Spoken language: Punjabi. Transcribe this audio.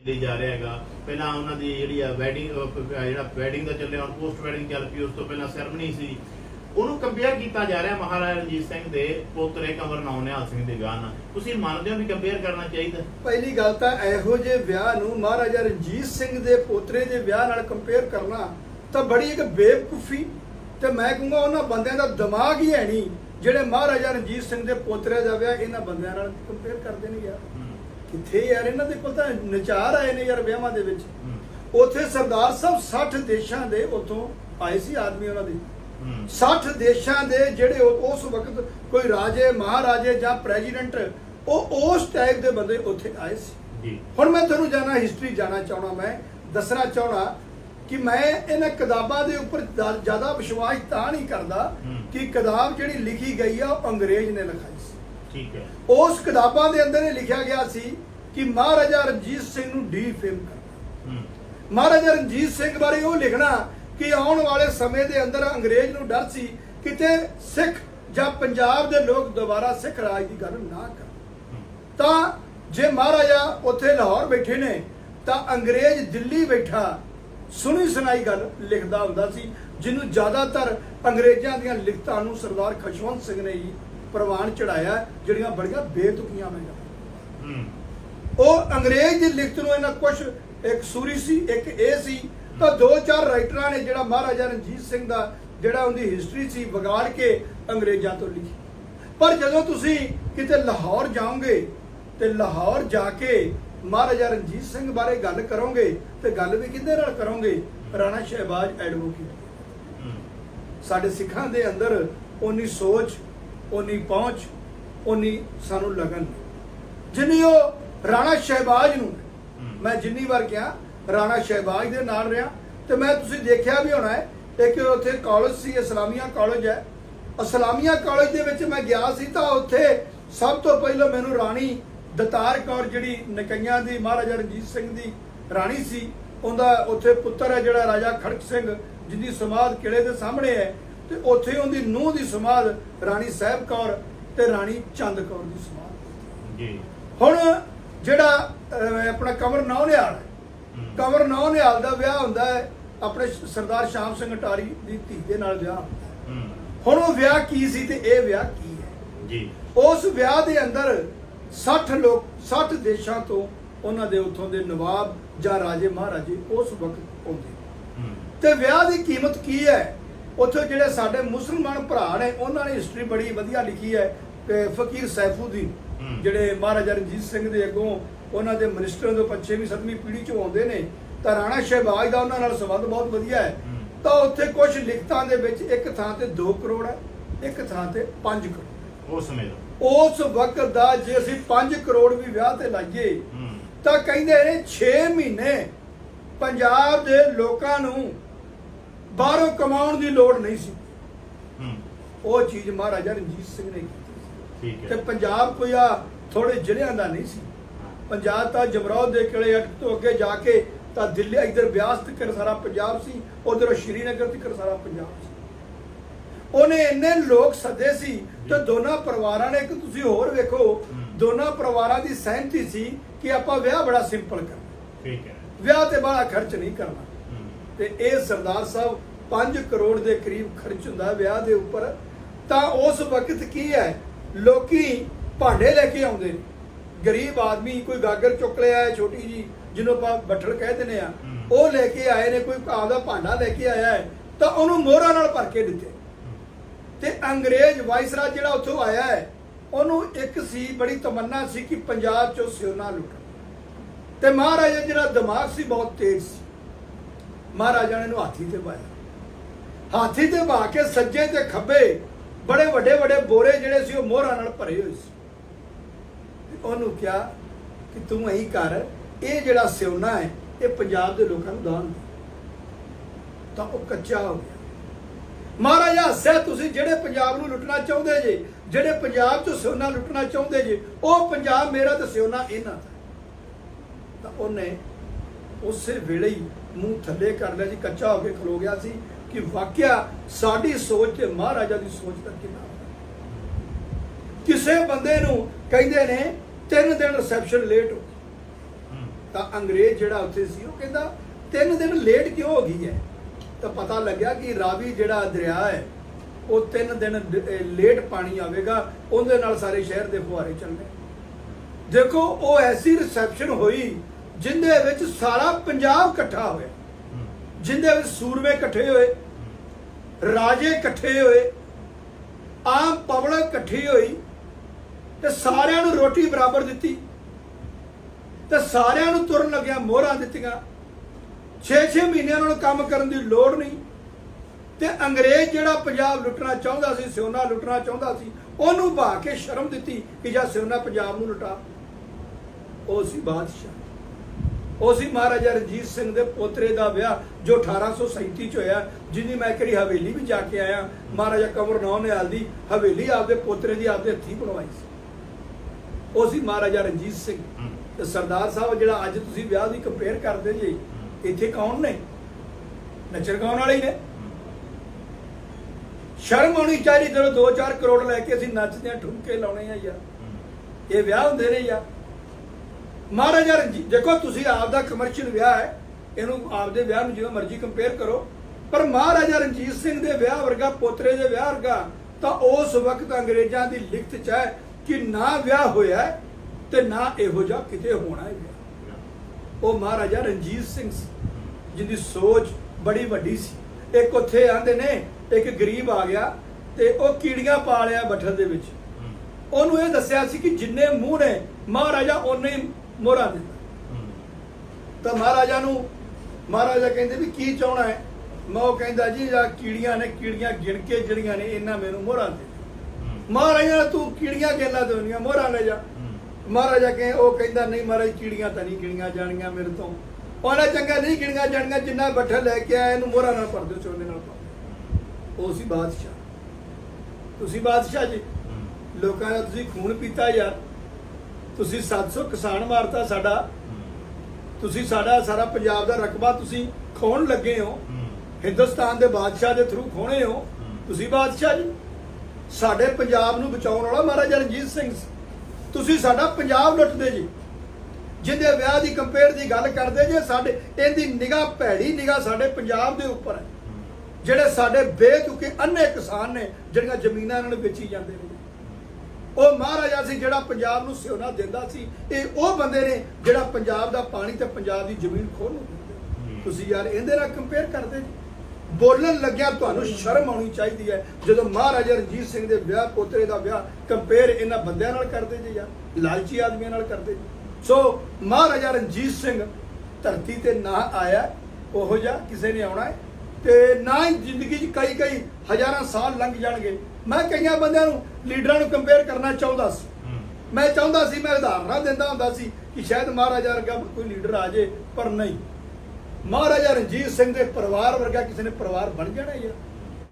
ਚੱਲੀ ਜਾ ਰਿਹਾ ਹੈਗਾ। ਪਹਿਲਾਂ ਉਹਨਾਂ ਦੀ ਜਿਹੜੀ ਆ ਵੈਡਿੰਗ ਜਿਹੜਾ ਵੈਡਿੰਗ ਦਾ ਚੱਲਿਆ, ਹੁਣ ਪੋਸਟ ਵੈਡਿੰਗ ਚੱਲ ਪਈ, ਉਸ ਤੋਂ ਪਹਿਲਾਂ ਸੈਰਮਨੀ ਸੀ। ਉਹਨੂੰ ਕੰਪੇਅਰ ਕੀਤਾ ਜਾ ਰਿਹਾ ਮਹਾਰਾਜਾ ਰਣਜੀਤ ਸਿੰਘ ਦੇ ਪੋਤਰੇ ਕੰਵਰ ਨਾਮ ਸਿੰਘ ਦੇ ਵਿਆਹ ਨਾਲ। ਤੁਸੀਂ ਮੰਨਦੇ ਹੋ ਵੀ ਕੰਪੇਅਰ ਕਰਨਾ ਚਾਹੀਦਾ? ਪਹਿਲੀ ਗੱਲ ਤਾਂ ਇਹੋ ਜਿਹੇ ਵਿਆਹ ਨੂੰ ਮਹਾਰਾਜਾ ਰਣਜੀਤ ਸਿੰਘ ਦੇ ਪੋਤਰੇ ਦੇ ਵਿਆਹ ਨਾਲ ਕੰਪੇਅਰ ਕਰਨਾ ਤਾਂ ਬੜੀ ਇੱਕ ਬੇਵਕੂਫੀ ਤੇ ਮੈਂ ਕਹੂੰਗਾ ਉਹਨਾਂ ਬੰਦਿਆਂ ਦਾ ਦਿਮਾਗ ਹੀ ਹੈ ਨਹੀਂ ਜਿਹੜੇ ਮਹਾਰਾਜਾ ਰਣਜੀਤ ਸਿੰਘ ਦੇ ਪੋਤਰੇ ਦਾ ਵਿਆਹ ਇਹਨਾਂ ਬੰਦਿਆਂ ਨਾਲ ਕੰਪੇਅਰ ਕਰਦੇ ਨੇ ਯਾਰ ਕਿੱਥੇ ਯਾਰ ਇਹਨਾਂ ਦੇ ਕੋਲ ਤਾਂ ਨਚਾਰ ਆਏ ਨੇ ਯਾਰ ਵਿਆਹਾਂ ਦੇ ਵਿੱਚ। ਉੱਥੇ ਸਰਦਾਰ ਸਾਹਿਬ 60 ਦੇਸ਼ਾਂ ਦੇ ਉੱਥੋਂ ਆਏ ਸੀ ਆਦਮੀ ਉਹਨਾਂ ਦੇ। 60 ਦੇਸ਼ਾਂ ਦੇ ਜਿਹੜੇ ਉਸ ਵਕਤ ਕੋਈ ਰਾਜੇ ਮਹਾਰਾਜੇ ਜਾਂ ਪ੍ਰੈਜ਼ੀਡੈਂਟ ਉਹ ਉਸ ਟਾਈਪ ਦੇ ਬੰਦੇ ਉੱਥੇ ਆਏ ਸੀ। ਜੀ। ਹੁਣ ਮੈਂ ਤੁਹਾਨੂੰ ਜਾਣਾ ਹਿਸਟਰੀ ਜਾਣਾ ਚਾਹਣਾ ਮੈਂ ਦੱਸਣਾ ਚਾਹਣਾ ਕਿ ਮੈਂ ਇਹਨਾਂ ਕਿਤਾਬਾਂ ਦੇ ਉੱਪਰ ਜ਼ਿਆ- ਜ਼ਿਆਦਾ ਵਿਸ਼ਵਾਸ ਤਾਂ ਨਹੀਂ ਕਰਦਾ। ਕਿ ਕਿਤਾਬ ਜਿਹੜੀ ਲਿਖੀ ਗਈ ਆ ਉਹ ਅੰਗਰੇਜ਼ ਨੇ ਲਿਖਾਈ ਸੀ। ਠੀਕ ਹੈ। ਉਸ ਕਿਤਾਬਾਂ ਦੇ ਅੰਦਰ ਇਹ ਲਿਖਿਆ ਗਿਆ ਸੀ ਕਿ ਮਹਾਰਾਜਾ ਰਣਜੀਤ ਸਿੰਘ ਨੂੰ ਡੀਫੇਮ ਕਰਨਾ। ਹੂੰ ਮਹਾਰਾਜਾ ਰਣਜੀਤ ਸਿੰਘ ਬਾਰੇ ਉਹ ਲਿਖਣਾ ਕਿ ਆਉਣ ਵਾਲੇ ਸਮੇਂ ਦੇ ਅੰਦਰ ਅੰਗਰੇਜ਼ ਨੂੰ ਡਰ ਸੀ ਕਿਤੇ ਸਿੱਖ ਜਾਂ ਪੰਜਾਬ ਦੇ ਲੋਕ ਦੁਬਾਰਾ ਸਿੱਖ ਰਾਜ ਦੀ ਗੱਲ ਨਾ ਕਰਨ। ਤਾਂ ਜੇ ਮਹਾਰਾਜਾ ਉੱਥੇ ਲਾਹੌਰ ਬੈਠੇ ਨੇ, ਤਾਂ ਅੰਗਰੇਜ਼ ਦਿੱਲੀ ਬੈਠਾ ਸੁਣੀ ਸੁਣਾਈ ਗੱਲ ਲਿਖਦਾ ਹੁੰਦਾ ਸੀ, ਜਿਹਨੂੰ ਜ਼ਿਆਦਾਤਰ ਅੰਗਰੇਜ਼ਾਂ ਦੀਆਂ ਲਿਖਤਾਂ ਨੂੰ ਸਰਦਾਰ ਖਸ਼ਵੰਤ ਸਿੰਘ ਨੇ ਹੀ ਪ੍ਰਵਾਨ ਚੜਾਇਆ ਜਿਹੜੀਆਂ ਬੜੀਆਂ ਬੇਤੁਕੀਆਂ ਮੈਂ ਹੂੰ। ਉਹ ਅੰਗਰੇਜ਼ ਦੀ ਲਿਖਤ ਨੂੰ ਇਹਨਾਂ ਕੁਝ ਇੱਕ ਸੂਰੀ ਸੀ ਇੱਕ ਇਹ ਸੀ ਤਾਂ ਦੋ ਚਾਰ ਰਾਈਟਰਾਂ ਨੇ ਜਿਹੜਾ ਮਹਾਰਾਜਾ ਰਣਜੀਤ ਸਿੰਘ ਦਾ ਜਿਹੜਾ ਉਹਦੀ ਹਿਸਟਰੀ ਸੀ ਵਿਗਾੜ ਕੇ ਅੰਗਰੇਜ਼ਾਂ ਤੋਂ ਲਿਖੀ। ਪਰ ਜਦੋਂ ਤੁਸੀਂ ਕਿਤੇ ਲਾਹੌਰ ਜਾਓਗੇ ਤੇ ਲਾਹੌਰ ਜਾ ਕੇ ਮਹਾਰਾਜਾ ਰਣਜੀਤ ਸਿੰਘ ਬਾਰੇ ਗੱਲ ਕਰੋਗੇ ਤੇ ਗੱਲ ਵੀ ਕਿਹਦੇ ਨਾਲ ਕਰੋਗੇ? ਰਾਣਾ ਸ਼ਹਿਬਾਜ਼ ਐਡਵੋਕੇਟ ਸਾਡੇ ਸਿੱਖਾਂ ਦੇ ਅੰਦਰ ਉਨੀ ਸੋਚ ਉਨੀ ਪਹੁੰਚ ਉਨੀ ਸਾਨੂੰ ਲਗਨ। ਜਿੰਨੀ ਉਹ ਰਾਣਾ ਸ਼ਹਿਬਾਜ਼ ਨੂੰ। ਮੈਂ ਜਿੰਨੀ ਵਾਰ ਗਿਆ ਰਾਣਾ ਸ਼ਹਿਬਾਜ਼ ਦੇ ਨਾਲ ਰਿਹਾ ਤੇ ਮੈਂ ਤੁਸੀਂ ਦੇਖਿਆ ਵੀ ਹੋਣਾ ਹੈ ਇੱਕ ਉੱਥੇ ਕਾਲਜ ਸੀ ਇਸਲਾਮੀਆ ਕਾਲਜ ਹੈ। ਇਸਲਾਮੀਆ ਕਾਲਜ ਦੇ ਵਿੱਚ ਮੈਂ ਗਿਆ ਸੀ ਤਾਂ ਉੱਥੇ ਸਭ ਤੋਂ ਪਹਿਲਾਂ ਮੈਨੂੰ ਰਾਣੀ ਦਤਾਰ ਕੌਰ ਜਿਹੜੀ ਨਕਈਆਂ ਦੀ ਮਹਾਰਾਜਾ ਰਣਜੀਤ ਸਿੰਘ ਦੀ ਰਾਣੀ ਸੀ ਉਹਦਾ ਉੱਥੇ ਪੁੱਤਰ ਹੈ ਜਿਹੜਾ ਰਾਜਾ ਖੜਕ ਸਿੰਘ ਜਿਹਦੀ ਸਮਾਧ ਕਿਲੇ ਦੇ ਸਾਹਮਣੇ ਹੈ ਤੇ ਉੱਥੇ ਉਹਦੀ ਨੂੰਹ ਦੀ ਸਮਾਧ ਰਾਣੀ ਸਾਹਿਬ ਕੌਰ ਤੇ ਰਾਣੀ ਚੰਦ ਕੌਰ ਦੀ ਸਮਾਧ। ਜੀ। ਹੁਣ ਜਿਹੜਾ ਆਪਣਾ ਕਮਰ ਨੌ ਨਿਹਾਲ ਕਮਰ ਨੌ ਨਿਹਾਲ ਦਾ ਵਿਆਹ ਹੁੰਦਾ ਹੈ ਆਪਣੇ ਸਰਦਾਰ ਸ਼ਾਮ ਸਿੰਘ ਅਟਾਰੀ ਦੀ ਧੀ ਦੇ ਨਾਲ ਵਿਆਹ ਹੁਣ ਉਹ ਵਿਆਹ ਕੀ ਸੀ ਤੇ ਇਹ ਵਿਆਹ ਕੀ ਹੈ? ਜੀ। ਉਸ ਵਿਆਹ ਦੇ ਅੰਦਰ 60 ਲੋਕ 60 ਦੇਸ਼ਾਂ ਤੋਂ ਉਹਨਾਂ ਦੇ ਉੱਥੋਂ ਦੇ ਨਵਾਬ ਜਾਂ ਰਾਜੇ ਮਹਾਰਾਜੇ ਉਸ ਵਕਤ ਆਉਂਦੇ ਤੇ ਵਿਆਹ ਦੀ ਕੀਮਤ ਕੀ ਹੈ? ਉੱਥੇ ਜਿਹੜੇ ਸਾਡੇ ਮੁਸਲਮਾਨ ਭਰਾ ਨੇ ਉਹਨਾਂ ਨੇ ਹਿਸਟਰੀ ਬੜੀ ਵਧੀਆ ਲਿਖੀ ਹੈ ਫਕੀਰ ਸੈਫੂਦੀਨ। ਜਿਹੜੇ ਮਹਾਰਾਜਾ ਰਣਜੀਤ ਸਿੰਘ ਦੇ ਅੱਗੋਂ ਉਹਨਾਂ ਦੇ ਮਿਨਿਸਟਰਾਂ ਤੋਂ ਪੰਜਵੀਂ ਸੱਤਵੀਂ ਪੀੜ੍ਹੀ ਚੋਂ ਆਉਂਦੇ ਨੇ ਤਾਂ ਰਾਣਾ ਸ਼ਹਿਬਾਜ਼ ਦਾ ਉਹਨਾਂ ਨਾਲ ਸੰਬੰਧ ਬਹੁਤ ਵਧੀਆ ਹੈ। ਤਾਂ ਉੱਥੇ ਕੁਝ ਲਿਖਤਾਂ ਦੇ ਵਿੱਚ ਇੱਕ ਥਾਂ ਤੇ 2 ਕਰੋੜ ਹੈ ਇੱਕ ਥਾਂ ਤੇ 5 ਕਰੋੜ ਉਹ ਸਮੇਂ ਦਾ ਉਸ ਵਕਤ ਦਾ ਜੇ ਅਸੀਂ 5 ਕਰੋੜ ਵੀ ਵਿਆਹ ਤੇ ਲਾਈਏ ਤਾਂ ਕਹਿੰਦੇ ਨੇ 6 ਮਹੀਨੇ ਪੰਜਾਬ ਦੇ ਲੋਕਾਂ ਨੂੰ ਬਾਹਰੋਂ ਕਮਾਉਣ ਦੀ ਲੋੜ ਨਹੀਂ ਸੀ। ਉਹ ਚੀਜ਼ ਮਹਾਰਾਜਾ ਰਣਜੀਤ ਸਿੰਘ ਨੇ ਕੀਤੀ। ਠੀਕ ਤੇ ਪੰਜਾਬ ਕੋਈ ਆ ਥੋੜੇ ਜ਼ਿਲ੍ਹਿਆਂ ਦਾ ਨਹੀਂ ਸੀ। ਪੰਜਾਬ ਤਾਂ ਜਮਰੌਦ ਦੇ ਕਿਲੇ ਅੱਡ ਤੋਂ ਅੱਗੇ ਜਾ ਕੇ ਤਾਂ ਦਿੱਲੀ ਇਧਰ ਬਿਆਸ ਤੱਕ ਸਾਰਾ ਪੰਜਾਬ ਸੀ ਉਧਰ ਸ਼੍ਰੀਨਗਰ ਤੱਕ ਸਾਰਾ ਪੰਜਾਬ ਸੀ। ਉਹਨੇ ਇੰਨੇ ਲੋਕ ਸੱਦੇ ਸੀ ਤੇ ਦੋਨਾਂ ਪਰਿਵਾਰਾਂ ਨੇ ਇੱਕ ਤੁਸੀਂ ਹੋਰ ਵੇਖੋ ਹਮ। ਦੋਨਾਂ ਪਰਿਵਾਰਾਂ ਦੀ ਸਹਿਮਤੀ ਸੀ ਕਿ ਆਪਾਂ ਵਿਆਹ ਬੜਾ ਸਿੰਪਲ ਕਰਨਾ। ਠੀਕ ਹੈ। ਵਿਆਹ ਤੇ ਬੜਾ ਖਰਚ ਨਹੀਂ ਕਰਨਾ। ਤੇ ਇਹ ਸਰਦਾਰ ਸਾਹਿਬ 5 ਕਰੋੜ ਦੇ ਕਰੀਬ ਖਰਚ ਹੁੰਦਾ ਵਿਆਹ ਦੇ ਉੱਪਰ। ਤਾਂ ਉਸ ਵਕਤ ਕੀ ਹੈ ਲੋਕੀ ਭਾਂਡੇ ਲੈ ਕੇ ਆਉਂਦੇ ਨੇ। ਗਰੀਬ ਆਦਮੀ ਕੋਈ ਗਾਗਰ ਚੁੱਕ ਲਿਆ ਹੈ ਛੋਟੀ ਜੀ ਜਿਹਨੂੰ ਆਪਾਂ ਬੱਠਲ ਕਹਿ ਦਿੰਦੇ ਆ। ਉਹ ਲੈ ਕੇ ਆਏ ਨੇ ਕੋਈ ਆਪਦਾ ਭਾਂਡਾ ਲੈ ਕੇ ਆਇਆ ਹੈ ਤਾਂ ਉਹਨੂੰ ਮੋਹਰਾਂ ਨਾਲ ਭਰ ਕੇ ਦਿੱਤੇ। ਤੇ ਅੰਗਰੇਜ਼ ਵਾਇਸਰਾ ਜਿਹੜਾ ਉੱਥੋਂ ਆਇਆ ਹੈ ਉਹਨੂੰ ਇੱਕ ਸੀ ਬੜੀ ਤਮੰਨਾ ਸੀ ਕਿ ਪੰਜਾਬ ਚੋਂ ਸਿਉਨਾ ਲੁੱਟਣ ਤੇ ਮਹਾਰਾਜਾ ਜਿਹੜਾ ਦਿਮਾਗ ਸੀ ਬਹੁਤ ਤੇਜ਼ ਸੀ। ਮਹਾਰਾਜਾ ਨੇ ਇਹਨੂੰ ਹਾਥੀ ਤੇ ਪਾਇਆ। ਹਾਥੀ ਤੇ ਬਾ ਕੇ ਸੱਜੇ ਤੇ ਖੱਬੇ ਬੜੇ ਵੱਡੇ ਵੱਡੇ ਬੋਰੇ ਜਿਹੜੇ ਸੀ ਉਹ ਮੋਹਰਾਂ ਨਾਲ ਭਰੇ ਹੋਏ ਸੀ। ਉਹਨੂੰ ਕਿਹਾ ਕਿ ਤੂੰ ਇਹੀ ਕਰ, ਇਹ ਜਿਹੜਾ ਸਿਉਨਾ ਹੈ, ਇਹ ਪੰਜਾਬ ਦੇ ਲੋਕਾਂ ਨੂੰ ਦਾਨ ਤਾਂ ਉਹ ਕੱਚਾ ਹੋ ਗਿਆ। ਮਹਾਰਾਜਾ ਹੱਸਿਆ ਤੁਸੀਂ ਜਿਹੜੇ ਪੰਜਾਬ ਨੂੰ ਲੁੱਟਣਾ ਚਾਹੁੰਦੇ ਜੇ, ਜਿਹੜੇ ਪੰਜਾਬ ਤੋਂ ਸੋਨਾ ਲੁੱਟਣਾ ਚਾਹੁੰਦੇ ਜੇ, ਉਹ ਪੰਜਾਬ ਮੇਰਾ ਤੇ ਸੋਨਾ ਇਹਨਾਂ ਦਾ। ਤਾਂ ਉਹਨੇ ਉਸੇ ਵੇਲੇ ਹੀ ਮੂੰਹ ਥੱਲੇ ਕਰ ਲਿਆ ਜੀ, ਕੱਚਾ ਹੋ ਕੇ ਖਲੋ ਗਿਆ ਸੀ। ਕਿ ਵਾਕਿਆ ਸਾਡੀ ਸੋਚ ਤੇ ਮਹਾਰਾਜਾ ਦੀ ਸੋਚ ਦਾ ਕਿੰਨਾ। ਕਿਸੇ ਬੰਦੇ ਨੂੰ ਕਹਿੰਦੇ ਨੇ ਤਿੰਨ ਦਿਨ ਰਿਸੈਪਸ਼ਨ ਲੇਟ ਹੋ ਤਾਂ ਅੰਗਰੇਜ਼ ਜਿਹੜਾ ਉੱਥੇ ਸੀ ਉਹ ਕਹਿੰਦਾ ਤਿੰਨ ਦਿਨ ਲੇਟ ਕਿਉਂ ਹੋ ਗਈ ਹੈ? ਤਾਂ ਪਤਾ ਲੱਗਿਆ ਕਿ ਰਾਵੀ ਜਿਹੜਾ ਦਰਿਆ ਹੈ ਉਹ ਤਿੰਨ ਦਿਨ ਲੇਟ ਪਾਣੀ ਆਵੇਗਾ ਉਹਦੇ ਨਾਲ ਸਾਰੇ ਸ਼ਹਿਰ ਦੇ ਫੁਹਾਰੇ ਚੱਲਣੇ ਦੇਖੋ ਉਹ ਐਸੀ ਰਿਸੈਪਸ਼ਨ ਹੋਈ ਜਿੰਦੇ ਵਿੱਚ ਸਾਰਾ ਪੰਜਾਬ ਇਕੱਠਾ ਹੋਇਆ। ਜਿੰਦੇ ਵਿੱਚ ਸੂਰਮੇ ਇਕੱਠੇ ਹੋਏ, ਰਾਜੇ ਇਕੱਠੇ ਹੋਏ, ਆਮ ਪਬਲਿਕ ਇਕੱਠੀ ਹੋਈ ਤੇ ਸਾਰਿਆਂ ਨੂੰ ਰੋਟੀ ਬਰਾਬਰ ਦਿੱਤੀ ਤੇ ਸਾਰਿਆਂ ਨੂੰ ਤੁਰਨ ਲੱਗਿਆ ਮੋਹਰਾਂ ਦਿੱਤੀਆਂ। 6-6 ਮਹੀਨਿਆਂ ਨਾਲ ਕੰਮ ਕਰਨ ਦੀ ਲੋੜ ਨਹੀਂ ਤੇ ਅੰਗਰੇਜ਼ ਜਿਹੜਾ ਪੰਜਾਬ ਲੁੱਟਣਾ ਚਾਹੁੰਦਾ ਸੀ, ਸਿਉਨਾ ਲੁੱਟਣਾ ਚਾਹੁੰਦਾ ਸੀ, ਉਹਨੂੰ ਭਾ ਕੇ ਸ਼ਰਮ ਦਿੱਤੀ ਕਿ ਜਾਂ ਸਿਉਨਾ ਪੰਜਾਬ ਨੂੰ ਲੁਟਾ। ਉਹ ਸੀ ਬਾਦਸ਼ਾਹ। ਉਹ ਸੀ ਮਹਾਰਾਜਾ ਰਣਜੀਤ ਸਿੰਘ ਦੇ ਪੋਤਰੇ ਦਾ ਵਿਆਹ ਜੋ 1837 ਚ ਹੋਇਆ ਜਿਹਦੀ ਮੈਂ ਕਿਹੜੀ ਹਵੇਲੀ ਵੀ ਜਾ ਕੇ ਆਇਆ ਮਹਾਰਾਜਾ ਕੰਵਰ ਨੌ ਨਿਹਾਲ ਦੀ ਹਵੇਲੀ ਆਪਦੇ ਪੋਤਰੇ ਦੀ ਆਪਦੇ ਹੱਥੀਂ ਬਣਵਾਈ ਸੀ। ਉਹ ਸੀ ਮਹਾਰਾਜਾ ਰਣਜੀਤ ਸਿੰਘ ਤੇ ਸਰਦਾਰ ਸਾਹਿਬ ਜਿਹੜਾ ਅੱਜ ਤੁਸੀਂ ਵਿਆਹ ਦੀ ਕੰਪੇਅਰ ਕਰਦੇ ਜੀ ਇੱਥੇ ਕੌਣ ਨੇ? ਨੱਚਣ ਗਾਉਣ ਵਾਲੇ ਹੀ ਨੇ। ਸ਼ਰਮ ਆਉਣੀ ਚਾਹੀਦੀ ਜਦੋਂ 2-4 ਕਰੋੜ ਲੈ ਕੇ ਅਸੀਂ ਨੱਚਦੇ ਆ ਠੁਮਕੇ ਲਾਉਣੇ ਆ ਯਾਰ। ਇਹ ਵਿਆਹ ਹੁੰਦੇ ਨੇ ਯਾਰ। ਮਹਾਰਾਜਾ ਰਣਜੀਤ ਦੇਖੋ ਤੁਸੀਂ ਆਪ ਦਾ ਕਮਰਸ਼ੀਅਲ ਵਿਆਹ ਹੈ ਇਹਨੂੰ ਆਪਦੇ ਵਿਆਹ ਨੂੰ ਜਿਵੇਂ ਮਰਜ਼ੀ ਕੰਪੇਅਰ ਕਰੋ ਪਰ ਮਹਾਰਾਜਾ ਰਣਜੀਤ ਸਿੰਘ ਦੇ ਵਿਆਹ ਵਰਗਾ ਪੋਤਰੇ ਦੇ ਵਿਆਹ ਵਰਗਾ ਤਾਂ ਉਸ ਵਕਤ ਅੰਗਰੇਜ਼ਾਂ ਦੀ ਲਿਖਤ 'ਚ ਹੈ ਕਿ ਨਾ ਵਿਆਹ ਹੋਇਆ ਤੇ ਨਾ ਇਹੋ ਜਿਹਾ ਕਿਤੇ ਹੋਣਾ ਹੈ ਉਹ ਮਹਾਰਾਜਾ ਰਣਜੀਤ ਸਿੰਘ ਜਿਹਦੀ ਸੋਚ ਬੜੀ ਵੱਡੀ ਸੀ। ਇੱਕ ਉੱਥੇ ਆਂਦੇ ਨੇ ਇੱਕ ਗਰੀਬ ਆ ਗਿਆ ਤੇ ਉਹ ਕੀੜੀਆਂ ਪਾ ਲਿਆ ਬੱਠਲ ਦੇ ਵਿੱਚ। ਉਹਨੂੰ ਇਹ ਦੱਸਿਆ ਸੀ ਕਿ ਜਿੰਨੇ ਮੂੰਹ ਨੇ ਮਹਾਰਾਜਾ ਉਹਨੇ ਮੋਹਰਾ ਹੂੰ। ਤਾਂ ਮਹਾਰਾਜਾ ਨੂੰ ਮਹਾਰਾਜਾ ਕਹਿੰਦੇ ਵੀ ਕੀ ਚਾਹਣਾ ਹੈ? ਮੈਂ ਉਹ ਕਹਿੰਦਾ ਜੀ ਆ ਕੀੜੀਆਂ ਨੇ ਕੀੜੀਆਂ ਗਿਣ ਕੇ ਜਿਹੜੀਆਂ ਨੇ ਇਹਨਾਂ ਮੈਨੂੰ ਮੋਹਰਾ ਦੇ। ਮਹਾਰਾਜਾ ਤੂੰ ਕੀੜੀਆਂ ਗੇਲਾ ਦੇਣੀਆਂ ਮੋਹਰਾ ਲੈ ਜਾ। ਮਹਾਰਾਜਾ ਕਹੇ ਉਹ ਕਹਿੰਦਾ ਨਹੀਂ ਮਹਾਰਾਜ ਕੀੜੀਆਂ ਤਾਂ ਨਹੀਂ ਗਿਣੀਆਂ ਜਾਣੀਆਂ ਮੇਰੇ ਤੋਂ। ਉਹਨਾਂ ਚੰਗਾ ਨਹੀਂ ਗਿਣੀਆਂ ਜਾਣੀਆਂ ਜਿੰਨਾ ਬੱਠਾ ਲੈ ਕੇ ਆਇਆ ਇਹਨੂੰ ਮੋਹਰਾ ਨਾਲ ਭਰ ਦਿਓ ਚੋਲੇ ਨਾਲ ਭਰ। ਉਹ ਸੀ ਬਾਦਸ਼ਾਹ। ਤੁਸੀਂ ਬਾਦਸ਼ਾਹ ਜੀ। ਲੋਕਾਂ ਦਾ ਤੁਸੀਂ ਖੂਨ ਪੀਤਾ ਯਾਰ। ਤੁਸੀਂ 700 ਕਿਸਾਨ ਮਾਰਤਾ ਸਾਡਾ। ਤੁਸੀਂ ਸਾਡਾ ਸਾਰਾ ਪੰਜਾਬ ਦਾ ਰਕਬਾ ਤੁਸੀਂ ਖੋਣ ਲੱਗੇ ਹੋ। ਹਿੰਦੁਸਤਾਨ ਦੇ ਬਾਦਸ਼ਾਹ ਦੇ ਥਰੂ ਖੋਣੇ ਹੋ। ਤੁਸੀਂ ਬਾਦਸ਼ਾਹ ਜੀ। ਸਾਡੇ ਪੰਜਾਬ ਨੂੰ ਬਚਾਉਣ ਵਾਲਾ ਮਹਾਰਾਜਾ ਰਣਜੀਤ ਸਿੰਘ ਤੁਸੀਂ ਸਾਡਾ ਪੰਜਾਬ ਲੁੱਟਦੇ ਜੀ। ਜਿਹਦੇ ਵਿਆਹ ਦੀ ਕੰਪੇਅਰ ਦੀ ਗੱਲ ਕਰਦੇ ਜੇ, ਸਾਡੇ ਇਹਦੀ ਨਿਗਾਹ ਭੈੜੀ ਨਿਗਾਹ ਸਾਡੇ ਪੰਜਾਬ ਦੇ ਉੱਪਰ ਹੈ। ਜਿਹੜੇ ਸਾਡੇ ਬੇਤੁਕੇ ਅੰਨੇ ਕਿਸਾਨ ਨੇ, ਜਿਹੜੀਆਂ ਜ਼ਮੀਨਾਂ ਇਹਨਾਂ ਨੂੰ ਵੇਚੀ ਜਾਂਦੇ ਨੇ। ਉਹ ਮਹਾਰਾਜਾ ਸੀ ਜਿਹੜਾ ਪੰਜਾਬ ਨੂੰ ਸਿਉਣਾ ਦਿੰਦਾ ਸੀ। ਇਹ ਉਹ ਬੰਦੇ ਨੇ ਜਿਹੜਾ ਪੰਜਾਬ ਦਾ ਪਾਣੀ ਤੇ ਪੰਜਾਬ ਦੀ ਜ਼ਮੀਨ ਖੋਹ ਨੂੰ ਦਿੰਦੇ ਤੁਸੀਂ ਯਾਰ ਇਹਦੇ ਨਾਲ ਕੰਪੇਅਰ ਕਰਦੇ ਜੀ। ਬੋਲਣ ਲੱਗਿਆ ਤੁਹਾਨੂੰ ਸ਼ਰਮ ਆਉਣੀ ਚਾਹੀਦੀ ਹੈ। ਜਦੋਂ ਮਹਾਰਾਜਾ ਰਣਜੀਤ ਸਿੰਘ ਦੇ ਵਿਆਹ, ਪੋਤਰੇ ਦਾ ਵਿਆਹ ਕੰਪੇਅਰ ਇਹਨਾਂ ਬੰਦਿਆਂ ਨਾਲ ਕਰਦੇ ਜੀ ਯਾਰ ਲਾਲਚੀ ਆਦਮੀਆਂ ਨਾਲ ਕਰਦੇ ਜੀ। ਸੋ ਮਹਾਰਾਜਾ ਰਣਜੀਤ ਸਿੰਘ ਧਰਤੀ ਤੇ ਨਾ ਆਇਆ, ਉਹੋ ਜਿਹਾ ਕਿਸੇ ਨੇ ਆਉਣਾ ਹੈ। ਤੇ ਨਾ ਹੀ ਜ਼ਿੰਦਗੀ 'ਚ ਕਈ ਕਈ ਹਜ਼ਾਰਾਂ ਸਾਲ ਲੰਘ ਜਾਣਗੇ। ਮੈਂ ਕਈਆਂ ਬੰਦਿਆਂ ਨੂੰ ਲੀਡਰਾਂ ਨੂੰ ਕੰਪੇਅਰ ਕਰਨਾ ਚਾਹੁੰਦਾ ਸੀ। ਮੈਂ ਚਾਹੁੰਦਾ ਸੀ ਮੈਂ ਉਦਾਹਰਨਾਂ ਦਿੰਦਾ ਹੁੰਦਾ ਸੀ ਕਿ ਸ਼ਾਇਦ ਮਹਾਰਾਜਾ ਵਰਗਾ ਕੋਈ ਲੀਡਰ ਆ ਜੇ ਪਰ ਨਹੀਂ। ਮਹਾਰਾਜਾ ਰਣਜੀਤ ਸਿੰਘ ਦੇ ਪਰਿਵਾਰ ਵਰਗਾ ਕਿਸੇ ਨੇ ਪਰਿਵਾਰ ਬਣ ਜਾਣਾ ਯਾਰ